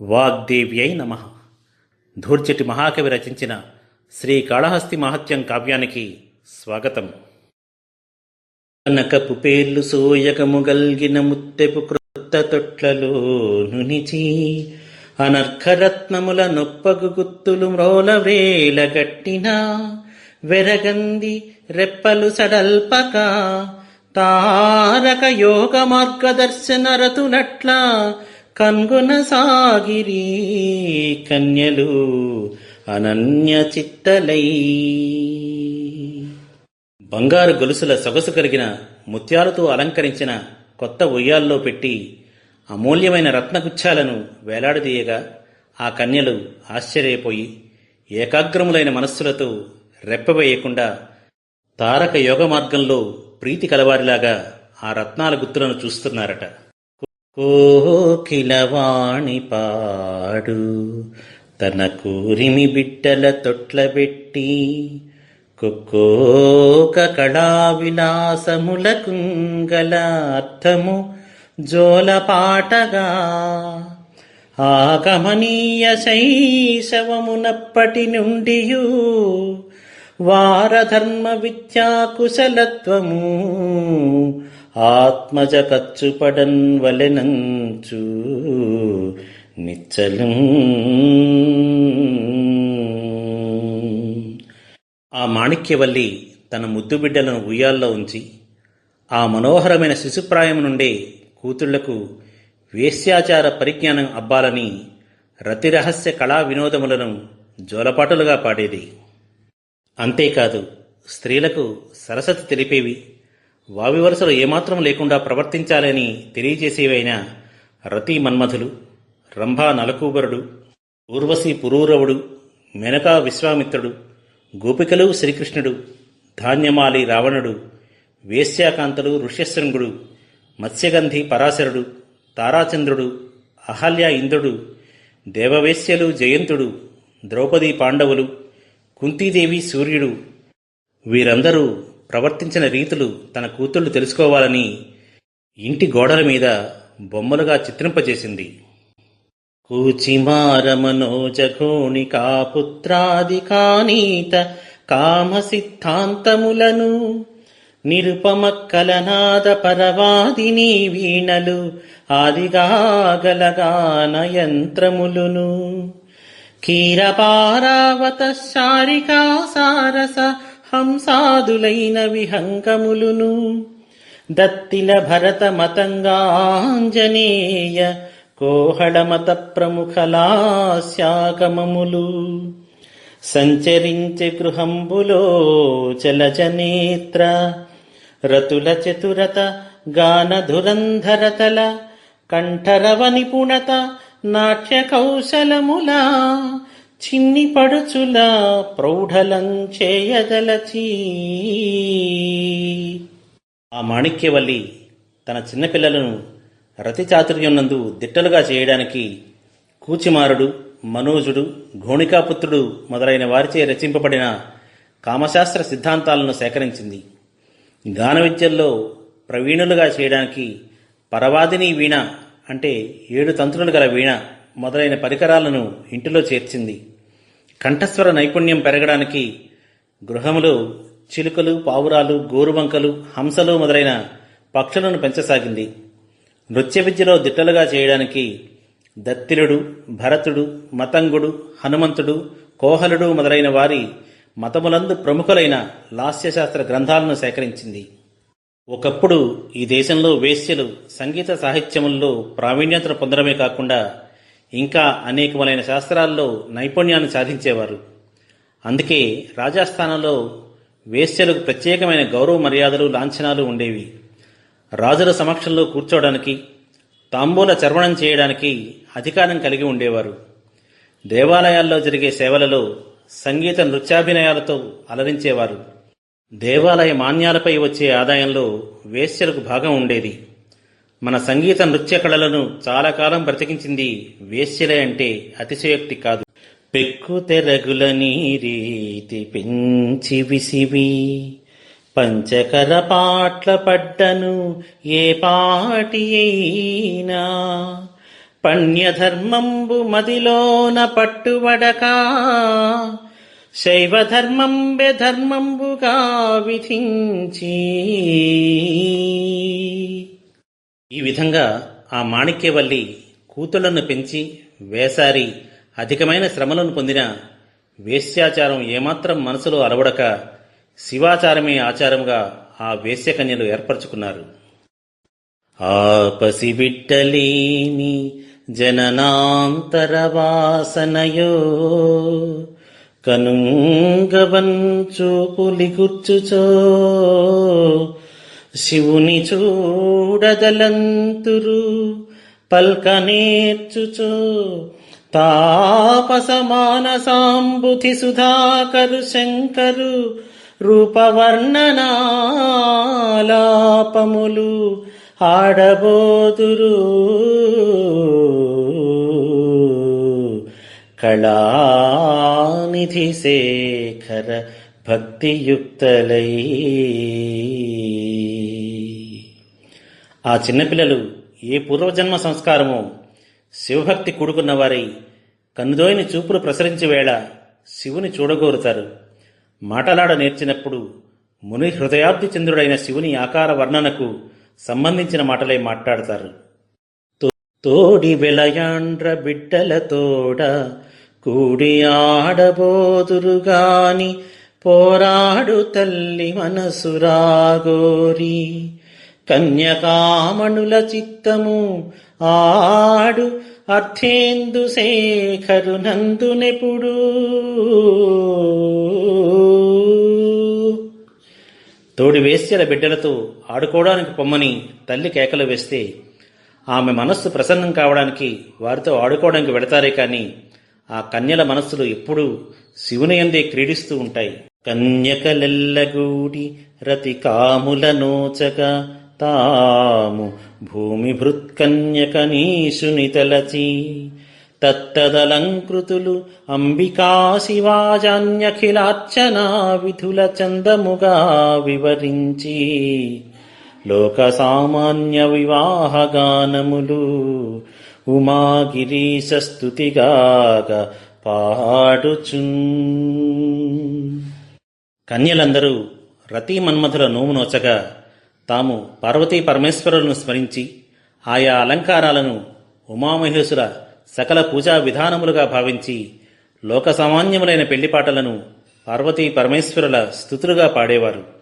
వాగ్దేవ్యై నమ. ధూర్చటి మహాకవి రచించిన శ్రీ కాళహస్తి మహత్యం కావ్యానికి స్వాగతం. కనకపు పేర్లు సోయకము గల్గిన ముత్తెపు కృత్త తొట్లలో నునిచి అనర్ఘరత్నముల నొప్పగు గుత్తులు మ్రోల వేల గట్టిన వెరగంది రెప్పలు సడల్పక తారక యోగ మార్గదర్శన రతులట్ల కన్గున సాగిరి కన్యలు అనన్య చిత్తలై బంగారు గొలుసుల సొగసు కలిగిన ముత్యాలతో అలంకరించిన కొత్త ఉయ్యాల్లో పెట్టి అమూల్యమైన రత్నగుచ్చాలను వేలాడదీయగా ఆ కన్యలు ఆశ్చర్యపోయి ఏకాగ్రములైన మనస్సులతో రెప్పవేయకుండా తారక యోగ మార్గంలో ప్రీతి కలవారిలాగా ఆ రత్నాల గుత్తులను చూస్తున్నారట. కోకిలవాణి పాడు తన కూరిమి బిడ్డల తొట్లబెట్టి కుక్కోక కళా విలాసముల కుంగల అర్థము జోలపాటగా. ఆగమనీయ శైశవమునప్పటి నుండి వారధర్మ విద్యా కుశలత్వము ఆత్మజ కచ్చుపడన్ వలెనంచు నిచ్చలు. ఆ మాణిక్యవల్లి తన ముద్దు బిడ్డలను ఉయ్యాల్లో ఉంచి ఆ మనోహరమైన శిశుప్రాయం నుండే కూతుళ్ళకు వేశ్యాచార పరిజ్ఞానం అబ్బాలని రతిరహస్య కళా వినోదములను జోలపాటలుగా పాడేది. అంతేకాదు స్త్రీలకు సరస్వతి తెలిపేవి వావివరసలు ఏమాత్రం లేకుండా ప్రవర్తించాలని తెలియజేసేవైన రతి మన్మధులు రంభా నలకూబరుడు ఊర్వశి పురూరవుడు మెనకా విశ్వామిత్రుడు గోపికలు శ్రీకృష్ణుడు ధాన్యమాలి రావణుడు వేశ్యాకాంతలు ఋష్యశృంగుడు మత్స్యగంధి పరాశరుడు తారాచంద్రుడు అహల్య ఇంద్రుడు దేవవేశ్యలు జయంతుడు ద్రౌపది పాండవులు కుంతీదేవి సూర్యుడు వీరందరూ ప్రవర్తించిన రీతులు తన కూతుళ్ళు తెలుసుకోవాలని ఇంటి గోడల మీద బొమ్మలుగా చిత్రింపజేసింది. కూచిమారమనోజఘోణికా పుత్రాది కానీత కామ సిద్ధాంతములను నిరుపమ కలనాద పరవాదిని వీణలు ఆదిగాగలగాన యంత్రములును కీరపారావత శారికా సారస హంసాదులైన విహంగములును. దత్తిల భరత మతంగాంజనేయ కోహళమత ప్రముఖలాశాకమములు సంచరించే గృహంబులో చలజనేత్ర రతుల చతురత గాన ధురంధరతల కంఠరవ నిపుణత నాట్య కౌశలములా చిన్ని పడుచుల ప్రౌఢలం చేయదలచి ఆ మాణిక్యవల్లి తన చిన్నపిల్లలను రతిచాతుర్యమునందు దిట్టలుగా చేయడానికి కూచిమారుడు మనోజుడు ఘోణికాపుత్రుడు మొదలైన వారిచే రచింపబడిన కామశాస్త్ర సిద్ధాంతాలను సేకరించింది. గాన విద్యల్లో ప్రవీణులుగా చేయడానికి పరవాదిని వీణ అంటే ఏడు తంత్రులు గల వీణ మొదలైన పరికరాలను ఇంటిలో చేర్చింది. కంఠస్వర నైపుణ్యం పెరగడానికి గృహములో చిలుకలు పావురాలు గోరువంకలు హంసలు మొదలైన పక్షులను పెంచసాగింది. నృత్య విద్యలో దిట్టలుగా చేయడానికి దత్తిలుడు భరతుడు మతంగుడు హనుమంతుడు కోహలుడు మొదలైన వారి మతములందు ప్రముఖులైన లాస్యశాస్త్ర గ్రంథాలను సేకరించింది. ఒకప్పుడు ఈ దేశంలో వేశ్యలు సంగీత సాహిత్యముల్లో ప్రావీణ్యతను పొందడమే కాకుండా ఇంకా అనేకములైన శాస్త్రాల్లో నైపుణ్యాన్ని సాధించేవారు. అందుకే రాజస్థానంలో వేశ్యలకు ప్రత్యేకమైన గౌరవ మర్యాదలు లాంఛనాలు ఉండేవి. రాజుల సమక్షంలో కూర్చోవడానికి తాంబూల చర్వణం చేయడానికి అధికారం కలిగి ఉండేవారు. దేవాలయాల్లో జరిగే సేవలలో సంగీత నృత్యాభినయాలతో అలరించేవారు. దేవాలయ మాన్యాలపై వచ్చే ఆదాయంలో వేశ్యలకు భాగం ఉండేది. మన సంగీత నృత్య కళలను చాలా కాలం బ్రతికించింది వేశ్యలే అంటే అతిశయోక్తి కాదు. పెక్కు తెరగుల నీరీతి పెంచి విసివి పంచకర పాట్ల పడ్డను ఏ పాటి అయినా. పణ్యధర్మంబు మదిలోన పట్టుబడక శైవధర్మంబె ధర్మంబుగా విధించి. ఈ విధంగా ఆ మాణిక్యవల్లి కూతుళ్ళను పెంచి వేసారి అధికమైన శ్రమలను పొందిన వేశ్యాచారం ఏమాత్రం మనసులో అలవడక శివాచారమే ఆచారముగా ఆ వేశ్యకన్యలు ఏర్పరచుకున్నారు. ఆ పసిబిడ్డలేని జననాంతరవాసనయో కనుంగవంచు పులిగుర్చుచో శివుని చూడదలంతురు పల్క నేర్చుచో తాపసమానసాంబుధి సుధాకరు శంకరు రూపవర్ణనాలాపములు ఆడబోదురు. కళానిధి శేఖర భక్తియుక్తలై ఆ చిన్నపిల్లలు ఏ పూర్వజన్మ సంస్కారమో శివభక్తి కూడుకున్న వారై కన్నుదోయిని చూపులు ప్రసరించి వేళ శివుని చూడగోరుతారు. మాటలాడ నేర్చినప్పుడు ముని హృదయాబ్ది చంద్రుడైన శివుని ఆకార వర్ణనకు సంబంధించిన మాటలే మాట్లాడతారు. తోడి వెలయాండ్ర బిడ్డల తోడ కూడి ఆడబోదురుగాని పోరాడు తల్లి మనసురాగోరి. కన్యకామణుల చిత్తము ఆడు అర్థేందు శేఖరు నందునెప్పుడు తోడి వేశ్యల బిడ్డలతో ఆడుకోవడానికి పొమ్మని తల్లి కేకలు వేస్తే ఆమె మనస్సు ప్రసన్నం కావడానికి వారితో ఆడుకోవడానికి వెడతారే కానీ ఆ కన్యల మనస్సులు ఎప్పుడూ శివుని యందే క్రీడిస్తూ ఉంటాయి. కన్యకలెల్లగూడి రతి కాముల నోచగా తాము భూమి భృత్కన్యకనీసుని తలచి తత్తదలంకృతులు అంబికా శివాజాన్యఖిలార్చనా విధుల చందముగా వివరించి లోక సామాన్య వివాహ గానములు ఉమాగిరీశ స్తుతిగాక పాడుచున్. కన్యలందరూ రతి మన్మధుల నోమునోచగా తాము పార్వతీ పరమేశ్వరులను స్మరించి ఆయా అలంకారాలను ఉమామహేశ్వర సకల పూజా విధానములుగా భావించి లోక సామాన్యములైన పెళ్ళిపాటలను పార్వతీ పరమేశ్వరుల స్థుతులుగా పాడేవారు.